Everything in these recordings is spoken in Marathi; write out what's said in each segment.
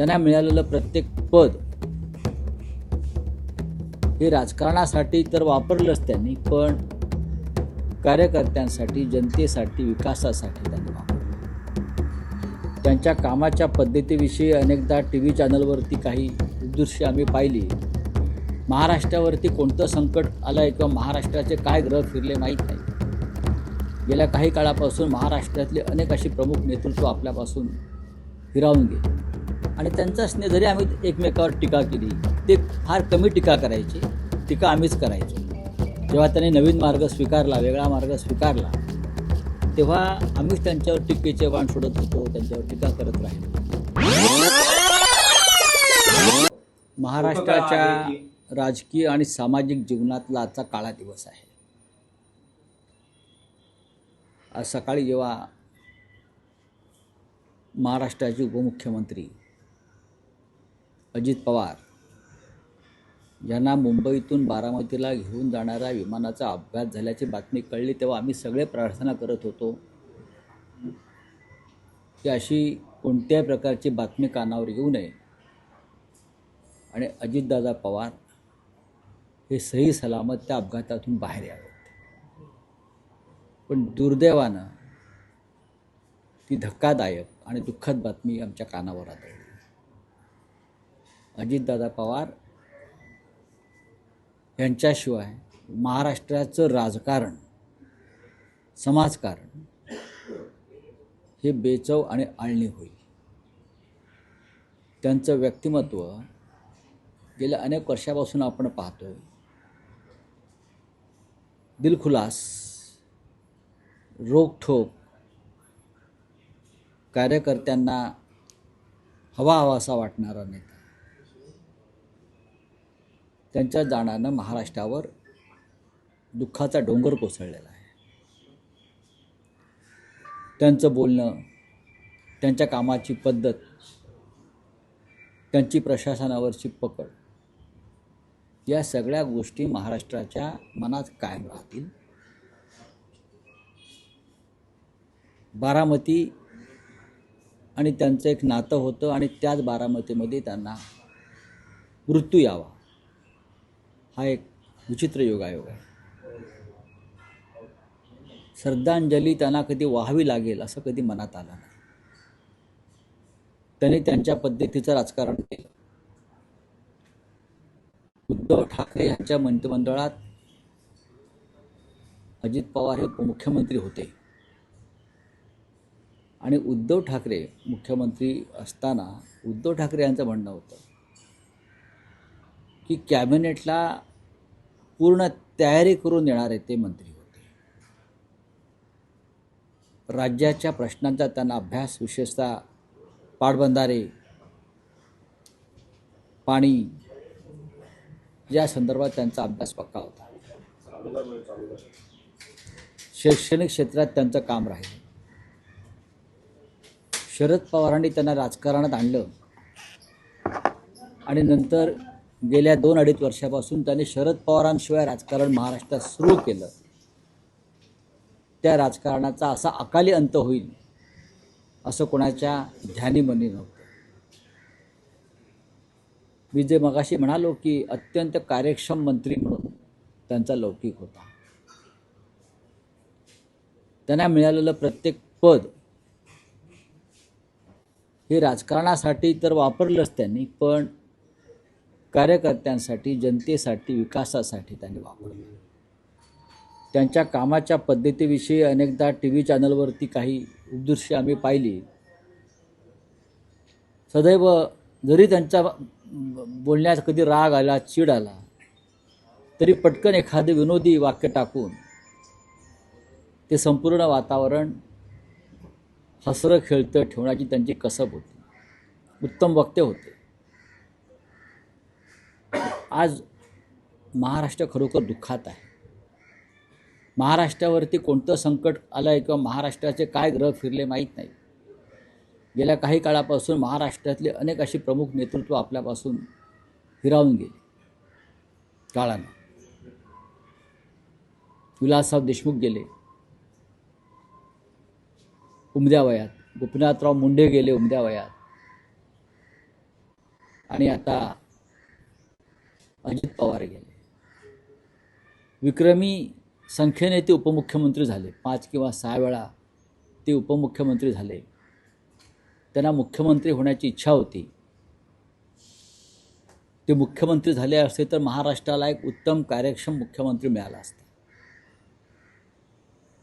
त्यांना मिळालेलं प्रत्येक पद हे राजकारणासाठी तर वापरलंच त्यांनी पण कार्यकर्त्यांसाठी जनतेसाठी विकासासाठी त्यांनी वापरलं. त्यांच्या कामाच्या पद्धतीविषयी अनेकदा टी व्ही चॅनलवरती काही दृश्य आम्ही पाहिली. महाराष्ट्रावरती कोणतं संकट आलं आहे किंवा महाराष्ट्राचे काय ग्रह फिरले माहीत नाही. गेल्या काही काळापासून महाराष्ट्रातले अनेक अशी प्रमुख नेतृत्व आपल्यापासून हिरावून गेले. आणि त्यांचा नाही जरी आम्ही एकमेकावर टीका केली ते फार कमी टीका करायचे टीका आम्हीच करायचो. जेव्हा त्यांनी नवीन मार्ग स्वीकारला वेगळा मार्ग स्वीकारला तेव्हा आम्हीच त्यांच्यावर टीकेचे वाण सोडत होतो त्यांच्यावर टीका करत राहिलो. महाराष्ट्राच्या राजकीय आणि सामाजिक जीवनातला आजचा काळा दिवस आहे. आज सकाळी जेव्हा महाराष्ट्राचे उपमुख्यमंत्री अजित पवार यांना मुंबईतून बारामतीला घेऊन जाणाऱ्या विमानाचा अपघात झाल्याची बातमी कळली तेव्हा आम्ही सगळे प्रार्थना करत होतो. की अशी कोणत्याही प्रकारची बातमी कानावर येऊ नये. आणि अजितदादा पवार हे सही सलामत त्या अपघातातून बाहेर यावेत. पण दुर्दैवानं ती धक्कादायक आणि दुःखद बातमी आमच्या कानावर आली अजितदादा पवार यांच्याशिवाय महाराष्ट्राचं राजकारण समाजकारण हे बेचव आणि आळणी होईल. त्यांचं व्यक्तिमत्व गेल्या अनेक वर्षापासून आपण पाहतोय. दिलखुलास रोखठोक कार्यकर्त्यांना हवा हवासा वाटणारा नेता. त्यांच्या जाण्यानं महाराष्ट्रावर दुःखाचा डोंगर कोसळलेला आहे. त्यांचं बोलणं त्यांच्या कामाची पद्धत त्यांची प्रशासनावरची पकड या सगळ्या गोष्टी महाराष्ट्राच्या मनात कायम राहतील. बारामती आणि त्यांचं एक नातं होतं आणि त्याच बारामतीमध्ये त्यांना मृत्यू यावा. हा एक विचित्र योगायोग आहे. श्रद्धांजली त्यांना कधी व्हावी लागेल असं कधी मनात आलं नाही. त्यांनी त्यांच्या पद्धतीचं राजकारण केलं. उद्धव ठाकरे यांच्या मंत्रिमंडळात अजित पवार हे उपमुख्यमंत्री होते. आणि उद्धव ठाकरे मुख्यमंत्री असताना उद्धव ठाकरे यांचं म्हणणं होतं की कॅबिनेटला पूर्ण तयारी करून देणारे ते मंत्री होते. राज्याच्या प्रश्नांचा त्यांना अभ्यास विशेषतः पाटबंधारे पाणी या संदर्भात त्यांचा अभ्यास पक्का होता. शैक्षणिक क्षेत्रात त्यांचं काम राहिलं. शरद पवारांनी त्यांना राजकारणात आणलं आणि नंतर गेल्या दोन अडीच वर्षापासून त्यांनी शरद पवारांशिवाय राजकारण महाराष्ट्रात सुरू केलं. त्या राजकारणाचा असा अकाली अंत होईल असं कोणाच्या ध्यानीमनी नव्हतं. मी जे मगाशी म्हणालो की अत्यंत कार्यक्षम मंत्री म्हणून त्यांचा लौकिक होता. त्यांना मिळालेलं प्रत्येक पद हे राजकारणासाठी तर वापरलंच त्यांनी पण कार्यकर्त्यांसाठी जनतेसाठी विकासासाठी त्यांनी वापरलं त्यांच्या कामाच्या पद्धतीविषयी अनेकदा टी व्ही चॅनलवरती काही दृश्य आम्ही पाहिली. सदैव जरी त्यांच्या बोलण्यात कधी राग आला चीड आला तरी पटकन एखादे विनोदी वाक्य टाकून ते संपूर्ण वातावरण हसरं खेळतं ठेवण्याची त्यांची कसब होती. उत्तम वक्ते होते. आज महाराष्ट्र खरोखर दुःखात आहे. महाराष्ट्रावरती कोणतं संकट आलं आहे किंवा महाराष्ट्राचे काय ग्रह फिरले माहीत नाही. गेल्या काही काळापासून महाराष्ट्रातले अनेक अशी प्रमुख नेतृत्व आपल्यापासून हिरावून गेले. काळानं. विलासराव देशमुख गेले. उमद्या वयात. गोपीनाथराव मुंडे गेले उमद्या वयात. आणि आता अजित पवार गेले. विक्रमी संख्येने ते उपमुख्यमंत्री झाले. पाच किंवा सहा वेळा ते उपमुख्यमंत्री झाले. त्यांना मुख्यमंत्री होण्याची इच्छा होती. ते मुख्यमंत्री झाले असते तर महाराष्ट्राला एक उत्तम कार्यक्षम मुख्यमंत्री मिळाला असता.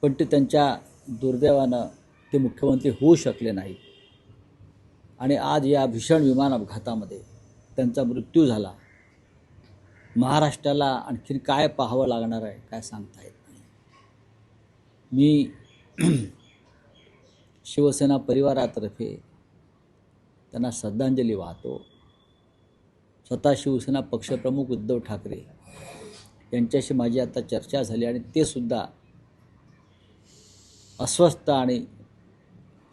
पण ते त्यांच्या दुर्दैवानं ते मुख्यमंत्री होऊ शकले नाही. आणि आज या भीषण विमान अपघातामध्ये त्यांचा मृत्यू झाला. महाराष्ट्राला आणखीन काय पाहावं लागणार आहे काय सांगता येत नाही. मी शिवसेना परिवारातर्फे त्यांना श्रद्धांजली वाहतो. स्वतः शिवसेना पक्षप्रमुख उद्धव ठाकरे यांच्याशी माझी आता चर्चा झाली आणि ते सुद्धा अस्वस्थ आणि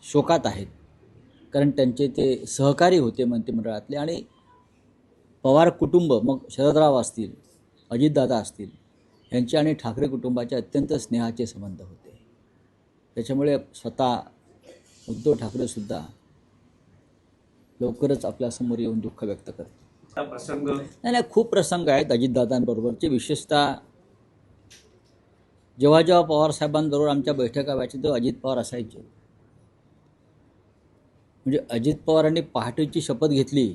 शोकात आहेत. कारण त्यांचे ते सहकारी होते मंत्रिमंडळातले आणि पवार कुटुंब मग शरदराव असतील अजितदादा असतील यांचे आणि ठाकरे कुटुंबाचे अत्यंत स्नेहाचे संबंध होते. त्याच्यामुळे स्वतः उद्धव ठाकरेसुद्धा लवकरच आपल्यासमोर येऊन दुःख व्यक्त करतील. हा प्रसंग? नाही नाही खूप प्रसंग आहेत अजितदादांबरोबरचे. विशेषतः जेव्हा जेव्हा पवारसाहेबांबरोबर आमच्या बैठका व्हायच्या तेव्हा अजित पवार असायचे. म्हणजे अजित पवारांनी पहाटेची शपथ घेतली.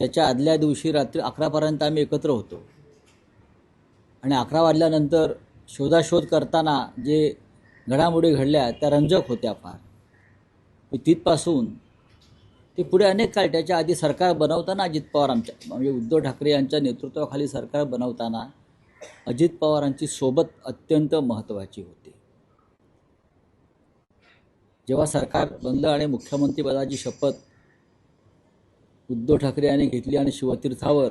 त्याच्या आदल्या दिवशी रात्री अकरापर्यंत आम्ही एकत्र होतो. आणि अकरा वाजल्यानंतर शोधाशोध करताना जे घडामोडी घडल्या त्या रंजक होत्या फार. तिथपासून ते पुढे अनेक काळ त्याच्या आधी सरकार बनवताना अजित पवार आमच्या म्हणजे उद्धव ठाकरे यांच्या नेतृत्वाखाली सरकार बनवताना अजित पवारांची सोबत अत्यंत महत्त्वाची होती. जेव्हा सरकार बनलं आणि मुख्यमंत्रीपदाची शपथ उद्धव ठाकरे यांनी घेतली आणि शिवतीर्थावर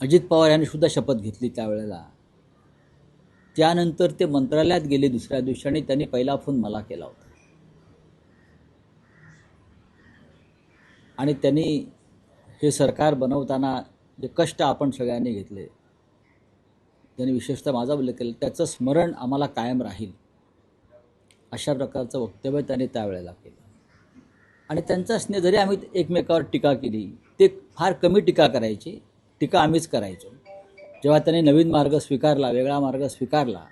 अजित पवार यांनी सुद्धा शपथ घेतली त्यावेळेला. त्यानंतर ते मंत्रालयात गेले दुसऱ्या दिवशी आणि त्यांनी पहिला फोन मला केला होता. आणि त्यांनी हे सरकार बनवताना जे कष्ट आपण सगळ्यांनी घेतले त्यांनी विशेषतः माझा उल्लेख केला त्याचं स्मरण आम्हाला कायम राहील अशा प्रकारचं वक्तव्य त्यांनी त्यावेळेला केलं. आणि त्यांचा स्नेह जरी आम्ही एकमेकावर टीका केली ते फार कमी टीका करायचे. टीका आम्हीच करायचो. जेव्हा त्यांनी नवीन मार्ग स्वीकारला वेगळा मार्ग स्वीकारला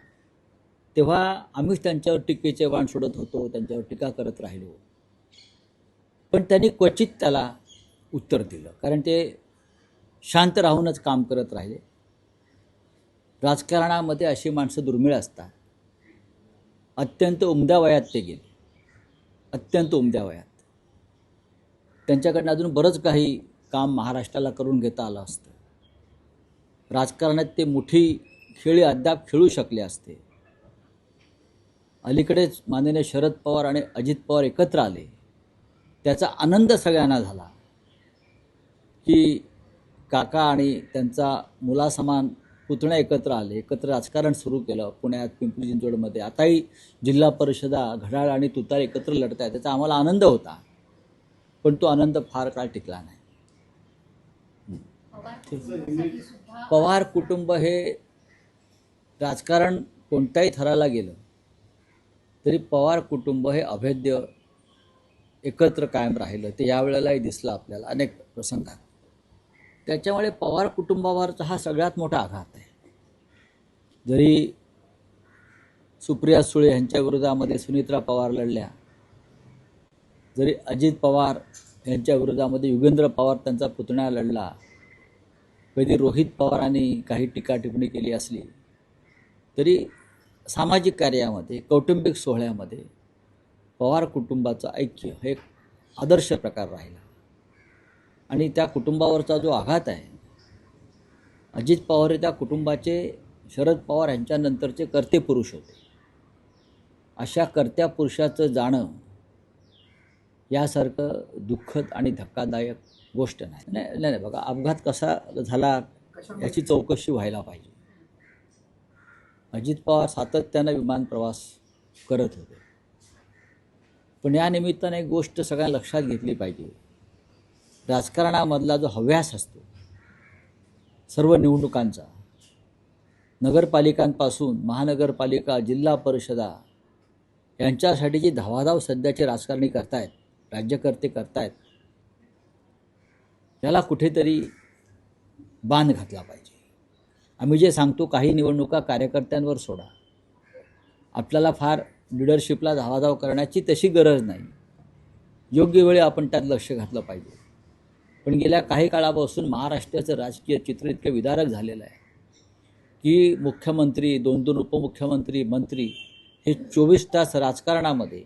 तेव्हा आम्हीच त्यांच्यावर टीकेचे वाण सोडत होतो त्यांच्यावर टीका करत राहिलो. पण त्यांनी क्वचित त्याला उत्तर दिलं कारण ते शांत राहूनच काम करत राहिले. राजकारणामध्ये अशी माणसं दुर्मिळ असतात. अत्यंत उमद्या वयात ते गेले. अत्यंत उमद्या वयात. त्यांच्याकडनं अजून बरंच काही काम महाराष्ट्राला करून घेता आलं असतं. राजकारणात ते मोठी खेळी अद्याप खेळू शकले असते. अलीकडेच माननीय शरद पवार आणि अजित पवार एकत्र आले. त्याचा आनंद सगळ्यांना झाला. की काका आणि त्यांचा मुलासमान पुतण्या एकत्र आले एकत्र राजकारण सुरू केलं पुण्यात पिंपरी चिंचवडमध्ये. आताही जिल्हा परिषदा घड्याळ आणि तुतार एकत्र लढत आहेत त्याचा आम्हाला आनंद होता. पण तो आनंद फार काळ टिकला नाही. पवार कुटुंब हे राजकारण कोणत्याही थराला गेलं तरी पवार कुटुंब हे अभेद्य एकत्र कायम राहिलं ते यावेळेलाही दिसलं आपल्याला अनेक प्रसंगात. त्याच्यामुळे पवार कुटुंबावरचा हा सगळ्यात मोठा आघात आहे. जरी सुप्रिया सुळे यांच्या विरोधामध्ये सुनित्रा पवार लढल्या जरी अजित पवार यांच्या विरोधामध्ये युगेंद्र पवार त्यांचा पुतण्या लढला कधी रोहित पवारांनी काही टीका टिप्पणी केली असली तरी सामाजिक कार्यामध्ये कौटुंबिक सोहळ्यामध्ये पवार कुटुंबाचं ऐक्य हे एक आदर्श प्रकार राहिला. आणि त्या कुटुंबावरचा जो आघात आहे अजित पवार हे त्या कुटुंबाचे शरद पवार यांच्यानंतरचे कर्ते पुरुष होते. अशा कर्त्या पुरुषाचं जाणं यासारखं दुःखद आणि धक्कादायक गोष्ट नाही. नाही नाही नाही, बघा अपघात कसा झाला याची चौकशी व्हायला पाहिजे. अजित पवार सातत्यानं विमान प्रवास करत होते. पण या निमित्ताने एक गोष्ट सगळ्या लक्षात घेतली पाहिजे. राजकारणामधला जो हव्यास असतो सर्व निवडणुकांचा नगरपालिकांपासून महानगरपालिका जिल्हा परिषदा यांच्यासाठी जी धावाधाव सध्याचे राजकारणी करतायत. राज्यकर्ते करतायत त्याला कुठेतरी बांध घातला पाहिजे. आम्ही जे सांगतो काही निवडणुका कार्यकर्त्यांवर सोडा. आपल्याला फार लिडरशिपला धावाधाव करण्याची तशी गरज नाही. योग्य वेळी आपण त्यात लक्ष घातलं पाहिजे. पण गेल्या काही काळापासून महाराष्ट्राचं राजकीय चित्र इतकं विदारक झालेलं आहे की मुख्यमंत्री दोन दोन उपमुख्यमंत्री मंत्री हे चोवीस तास राजकारणामध्ये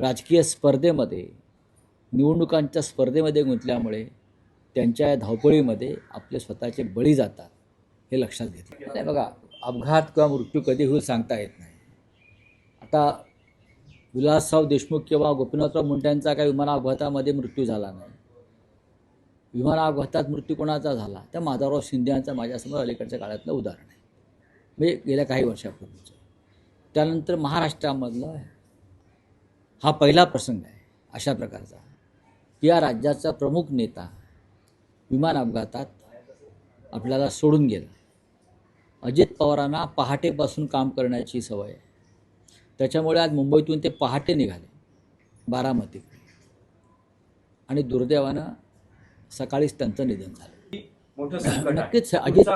राजकीय स्पर्धेमध्ये निवडणुकांच्या स्पर्धेमध्ये गुंतल्यामुळे त्यांच्या धावपळीमध्ये आपले स्वतःचे बळी जातात हे लक्षात घेतलं. नाही बघा अपघात किंवा मृत्यू कधी होईल सांगता येत नाही. आता विलासराव देशमुख किंवा गोपीनाथराव मुंड्यांचा काही विमान अपघातामध्ये मृत्यू झाला नाही. विमान अपघातात मृत्यू कोणाचा झाला? त्या माधवराव शिंदे यांचा माझ्यासमोर अलीकडच्या काळातलं उदाहरण आहे. म्हणजे गेल्या काही वर्षापूर्वीचं. त्यानंतर महाराष्ट्रामधलं हा पहिला प्रसंग आहे अशा प्रकारचा. या राज्याचा प्रमुख नेता विमान अपघातात आपल्याला सोडून गेला. अजित पवारांना पहाटेपासून काम करण्याची सवय आहे. त्याच्यामुळे आज मुंबईतून ते पहाटे निघाले बारामतीकडे आणि दुर्दैवानं सकाळीच त्यांचं निधन झालं. नक्कीच अजित?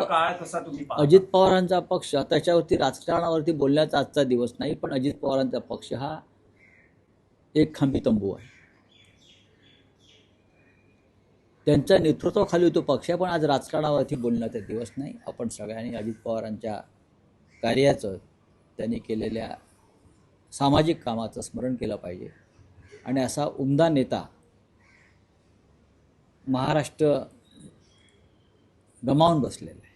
अजित पवारांचा पक्ष त्याच्यावरती राजकारणावरती बोलण्याचा आजचा दिवस नाही पण अजित पवारांचा पक्ष हा एक खांबी तंबू आहे. त्यांच्या नेतृत्वाखाली तो पक्ष पण आज राजकारणावरती बोलण्याचा दिवस नाही. आपण सगळ्यांनी अजित पवारांच्या कार्याचं त्यांनी केलेल्या सामाजिक कामाचं स्मरण केलं पाहिजे. आणि असा उमदा नेता महाराष्ट्र गमावून बसलेला आहे.